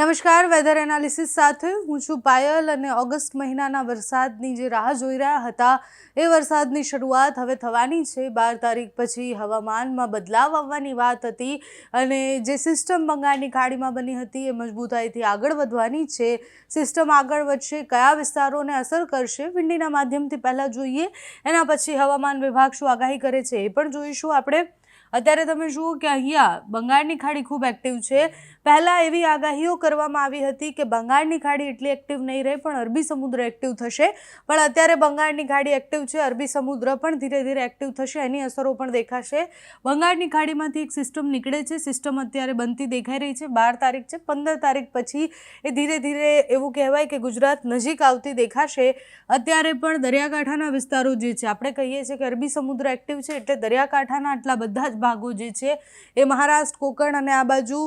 નમસ્કાર weather analysis સાથે હું છું પાયલ અને ઓગસ્ટ મહિનાના વરસાદની જે રાહ જોઈ રહ્યા હતા, એ વરસાદની શરૂઆત હવે થવાની છે. બાર તારીખ પછી હવામાનમાં બદલાવ આવવાની વાત હતી અને જે સિસ્ટમ બંગાળની ખાડીમાં બની હતી, એ મજબૂતાઈથી આગળ વધવાની છે. સિસ્ટમ આગળ વધશે, કયા વિસ્તારોને અસર કરશે, વિંડીના માધ્યમથી પહેલાં જોઈએ. એના પછી હવામાન વિભાગ શું આગાહી કરે છે, એ પણ જોઈશું આપણે. અત્યારે તમે જુઓ કે અહીંયા બંગાળની ખાડી ખૂબ એક્ટિવ છે. પહેલાં એવી આગાહીઓ કરવામાં આવી હતી કે બંગાળની ખાડી એટલી એક્ટિવ નહીં રહે, પણ અરબી સમુદ્ર એક્ટિવ થશે. પણ અત્યારે બંગાળની ખાડી એક્ટિવ છે, અરબી સમુદ્ર પણ ધીરે ધીરે એક્ટિવ થશે, એની અસરો પણ દેખાશે. બંગાળની ખાડીમાંથી એક સિસ્ટમ નીકળે છે. સિસ્ટમ અત્યારે બનતી દેખાઈ રહી છે. બાર તારીખ છે. પંદર તારીખ પછી એ ધીરે ધીરે એવું કહેવાય કે ગુજરાત નજીક આવતી દેખાશે. અત્યારે પણ દરિયાકાંઠાના વિસ્તારો જે છે, આપણે કહીએ છીએ કે અરબી સમુદ્ર એક્ટિવ છે, એટલે દરિયાકાંઠાના આટલા બધા જ ભાગો જે છે એ મહારાષ્ટ્ર, કોકણ અને આ બાજુ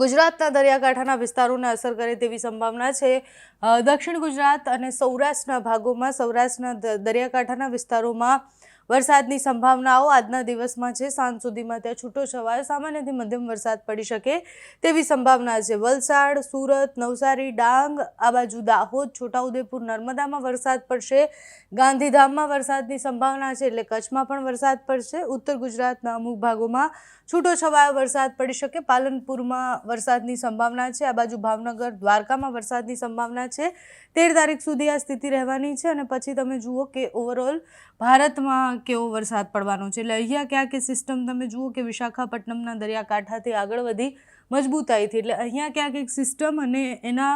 ગુજરાતના દરિયાકાંઠાના વિસ્તારોને અસર કરે તેવી સંભાવના છે. દક્ષિણ ગુજરાત અને સૌરાષ્ટ્રના ભાગોમાં, સૌરાષ્ટ્રના દરિયાકાંઠાના વિસ્તારોમાં વરસાદની સંભાવનાઓ આજના દિવસમાં છે. સાંજ સુધીમાં ત્યાં છૂટો છવાયો. સામાન્યથી મધ્યમ વરસાદ પડી શકે તેવી સંભાવના છે. વલસાડ, સુરત, નવસારી, ડાંગ, આ બાજુ દાહોદ, છોટાઉદેપુર, નર્મદામાં વરસાદ પડશે. ગાંધીધામમાં વરસાદની સંભાવના છે એટલે કચ્છમાં પણ વરસાદ પડશે. ઉત્તર ગુજરાતના અમુક ભાગોમાં છૂટો છવાયો વરસાદ પડી શકે. પાલનપુરમાં વરસાદની સંભાવના છે. આ બાજુ ભાવનગર, દ્વારકામાં વરસાદની સંભાવના છે. તેર તારીખ સુધી આ સ્થિતિ રહેવાની છે અને પછી તમે જુઓ કે ઓવરઓલ ભારતમાં કેવો વરસાદ પડવાનો છે? એટલે અહીંયા ક્યાંક એ સિસ્ટમ તમે જુઓ કે વિશાખાપટ્ટનમના દરિયાકાંઠાથી આગળ વધી મજબૂતાઈથી એટલે અહીંયા ક્યાંક એક સિસ્ટમ અને એના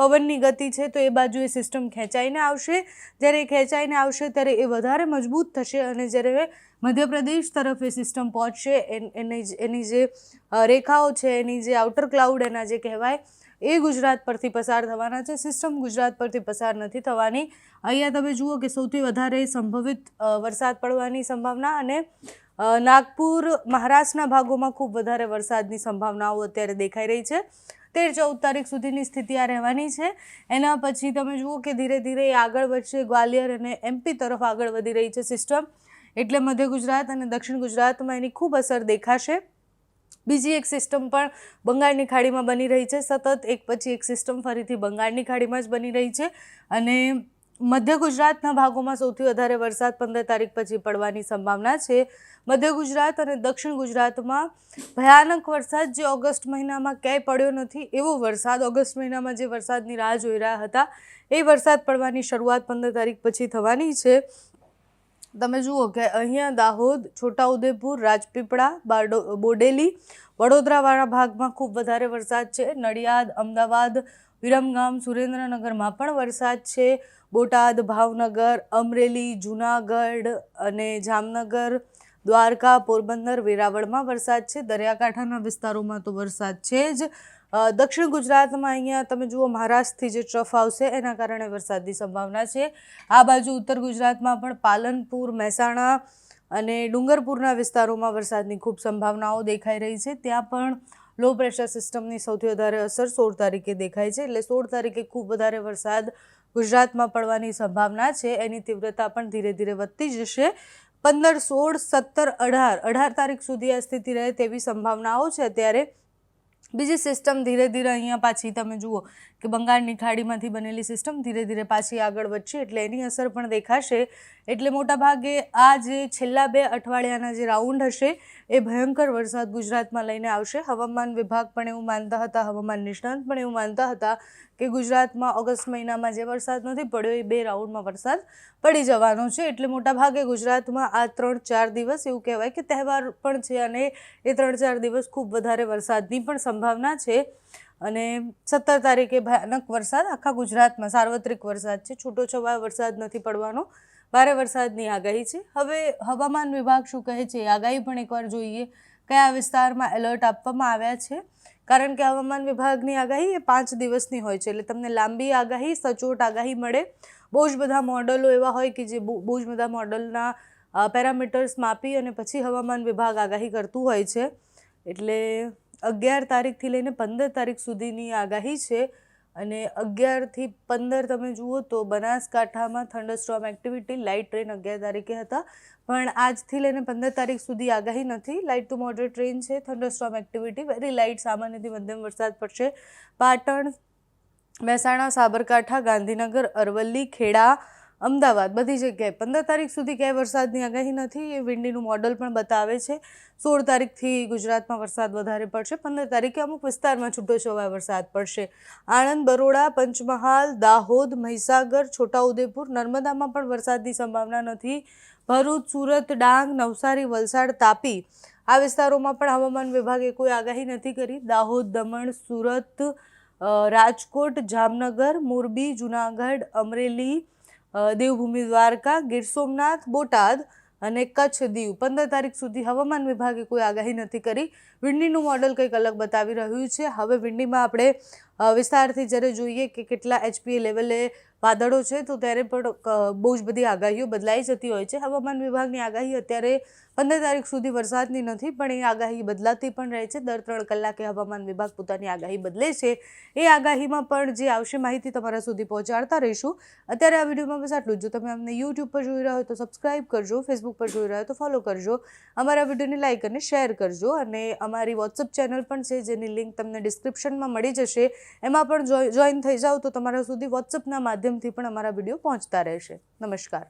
પવનની ગતિ છે તો એ બાજુ એ સિસ્ટમ ખેંચાઈને આવશે. જ્યારે એ ખેંચાઈને આવશે ત્યારે એ વધારે મજબૂત થશે અને જ્યારે મધ્યપ્રદેશ તરફ એ સિસ્ટમ પહોંચશે, એની એની જે રેખાઓ છે, એની જે આઉટર ક્લાઉડ એના જે કહેવાય એ ગુજરાત પરથી પસાર થવાના છે. સિસ્ટમ ગુજરાત પરથી પસાર નથી થવાની. અહીંયા તમે જુઓ કે સૌથી વધારે સંભવિત વરસાદ પડવાની સંભાવના અને નાગપુર, મહારાષ્ટ્રના ભાગોમાં ખૂબ વધારે વરસાદની સંભાવનાઓ અત્યારે દેખાઈ રહી છે. તેર ચૌદ તારીખ સુધીની સ્થિતિ આ રહેવાની છે. એના પછી તમે જુઓ કે ધીરે ધીરે આગળ વધશે. ગ્વાલિયર અને એમપી તરફ આગળ વધી રહી છે સિસ્ટમ. એટલે મધ્ય ગુજરાત અને દક્ષિણ ગુજરાતમાં એની ખૂબ અસર દેખાશે. બીજી એક સિસ્ટમ પણ બંગાળની ખાડીમાં બની રહી છે. સતત એક પછી એક સિસ્ટમ ફરીથી બંગાળની ખાડીમાં જ બની રહી છે અને મધ્ય ગુજરાતના ભાગોમાં સૌથી વધારે વરસાદ પંદર તારીખ પછી પડવાની સંભાવના છે. મધ્ય ગુજરાત અને દક્ષિણ ગુજરાતમાં ભયાનક વરસાદ જે ઓગસ્ટ મહિનામાં ક્યાંય પડ્યો નથી, એવો વરસાદ ઓગસ્ટ મહિનામાં જે વરસાદની રાહ જોઈ રહ્યા હતા, એ વરસાદ પડવાની શરૂઆત પંદર તારીખ પછી થવાની છે. તમે જુઓ કે અહીંયા દાહોદ, છોટાઉદેપુર, રાજપીપળા બોડેલી, વડોદરાવાળા ભાગમાં ખૂબ વધારે વરસાદ છે. નડિયાદ, અમદાવાદ, વિરમગામ, સુરેન્દ્રનગરમાં પણ વરસાદ છે. બોટાદ, ભાવનગર, અમરેલી, જૂનાગઢ અને જામનગર, દ્વારકા, પોરબંદર, વેરાવળમાં વરસાદ છે. દરિયાકાંઠાના વિસ્તારોમાં તો વરસાદ છે જ. દક્ષિણ ગુજરાતમાં અહીંયા તમે જુઓ મહારાષ્ટ્રથી જે ટ્રફ આવશે, એના કારણે વરસાદની સંભાવના છે. આ બાજુ ઉત્તર ગુજરાતમાં પણ પાલનપુર, મહેસાણા અને ડુંગરપુરના વિસ્તારોમાં વરસાદની ખૂબ સંભાવનાઓ દેખાઈ રહી છે. ત્યાં પણ લો પ્રેશર સિસ્ટમની સૌથી વધારે અસર સોળ તારીખે દેખાય છે. એટલે સોળ તારીખે ખૂબ વધારે વરસાદ ગુજરાતમાં પડવાની સંભાવના છે. એની તીવ્રતા પણ ધીરે ધીરે વધતી જશે. પંદર સોળ સત્તર અઢાર અઢાર તારીખ સુધી આ સ્થિતિ રહે તેવી સંભાવનાઓ છે. અત્યારે બીજી સિસ્ટમ ધીરે ધીરે અહીંયા પાછી તમે જુઓ કે બંગાળની ખાડીમાંથી બનેલી સિસ્ટમ ધીરે ધીરે પાછી આગળ વધશે એટલે એની અસર પણ દેખાશે. એટલે મોટાભાગે આ જે છેલ્લા બે અઠવાડિયાના જે રાઉન્ડ હશે, એ ભયંકર વરસાદ ગુજરાતમાં લઈને આવશે. હવામાન વિભાગ પણ એવું માનતા હતા, હવામાન નિષ્ણાંત પણ એવું માનતા હતા કે ગુજરાતમાં ઓગસ્ટ મહિનામાં જે વરસાદ નથી પડ્યો, એ બે રાઉન્ડમાં વરસાદ પડી જવાનો છે. એટલે મોટાભાગે ગુજરાતમાં આ ત્રણ ચાર દિવસ એવું કહેવાય કે તહેવાર પણ છે અને એ ત્રણ ચાર દિવસ ખૂબ વધારે વરસાદની પણ સંભાવના છે. અને સત્તર તારીખે ભયાનક વરસાદ આખા ગુજરાતમાં, સાર્વત્રિક વરસાદ છે. છૂટો છવાયો વરસાદ નથી પડવાનો. ભારે વરસાદની આગાહી છે. હવે હવામાન વિભાગ શું કહે છે આગાહી પણ એકવાર જોઈએ. કયા વિસ્તારમાં એલર્ટ આપવામાં આવ્યા છે? કારણ કે હવામાન વિભાગની આગાહી એ પાંચ દિવસની હોય છે. એટલે તમને લાંબી આગાહી, સચોટ આગાહી મળે. બહુ જ બધા મોડલો એવા હોય કે જે બહુ જ બધા મોડલના પેરામીટર્સ માપી અને પછી હવામાન વિભાગ આગાહી કરતું હોય છે. એટલે અગિયાર તારીખથી લઈને પંદર તારીખ સુધીની આગાહી છે. અને અગિયારથી પંદર તમે જુઓ તો બનાસકાંઠામાં થંડરસ્ટ્રોમ એક્ટિવિટી, લાઇટ ટ્રેન અગિયાર તારીખે હતા. પણ આજથી લઈને પંદર તારીખ સુધી આગાહી નથી. લાઇટ ટુ મોડરેટ ટ્રેન છે, થંડરસ્ટ્રોમ એક્ટિવિટી વેરી લાઇટ સામાન્યથી મધ્યમ વરસાદ પડશે. પાટણ, મહેસાણા, સાબરકાંઠા, ગાંધીનગર, અરવલ્લી, ખેડા અમદાવાદ, બધી જગ્યાએ. પંદર તારીખ સુધી ક્યાંય વરસાદની આગાહી નથી, એ વિન્ડીનું મોડલ પણ બતાવે છે. સોળ તારીખથી ગુજરાતમાં વરસાદ વધારે પડશે. પંદર તારીખે અમુક વિસ્તારમાં છૂટોછવાય વરસાદ પડશે. આણંદ, બરોડા, પંચમહાલ, દાહોદ, મહીસાગર, છોટાઉદેપુર, નર્મદામાં પણ વરસાદની સંભાવના નથી. ભરૂચ, સુરત, ડાંગ, નવસારી, વલસાડ, તાપી. આ વિસ્તારોમાં પણ હવામાન વિભાગે કોઈ આગાહી નથી કરી. દાહોદ, દમણ, સુરત રાજકોટ, જામનગર, મોરબી, જુનાગઢ, અમરેલી દેવભૂમિ દ્વારકા, ગીર સોમનાથ, બોટાદ અને કચ્છ દીવ. પંદર તારીખ સુધી હવામાન વિભાગે કોઈ આગાહી નથી કરી. વિંડીનું મોડલ કંઈક અલગ બતાવી રહ્યું છે. હવે વિંડીમાં આપણે વિસ્તારથી જ્યારે જોઈએ કે કેટલા એચપીએ લેવલે વાદળો છે તો ત્યારે પણ બહુ જ બધી આગાહીઓ બદલાઈ જતી હોય છે. હવામાન વિભાગની આગાહી અત્યારે પંદર તારીખ સુધી વરસાદની નથી, પણ એ આગાહી બદલાતી પણ રહે છે. દર ત્રણ કલાકે હવામાન વિભાગ પોતાની આગાહી બદલે છે. એ આગાહીમાં પણ જે આવશે માહિતી તમારા સુધી પહોંચાડતા રહીશું. અત્યારે આ વિડીયોમાં બસ આટલું જ. તમે અમને યુટ્યુબ પર જોઈ રહ્યા હોય તો સબસ્ક્રાઈબ કરજો ફેસબુક પર જોઈ રહ્યા હોય તો ફોલો કરજો. અમારા વિડીયોને લાઇક અને શેર કરજો અને અમારી વોટ્સઅપ ચેનલ પણ છે, જેની લિંક તમને ડિસ્ક્રિપ્શનમાં મળી જશે. એમાં પણ જોઈન થઈ જાઓ તો તમારા સુધી વોટ્સઅપના માધ્યમથી પણ અમારા વીડિયો પહોંચતા રહેશે. નમસ્કાર.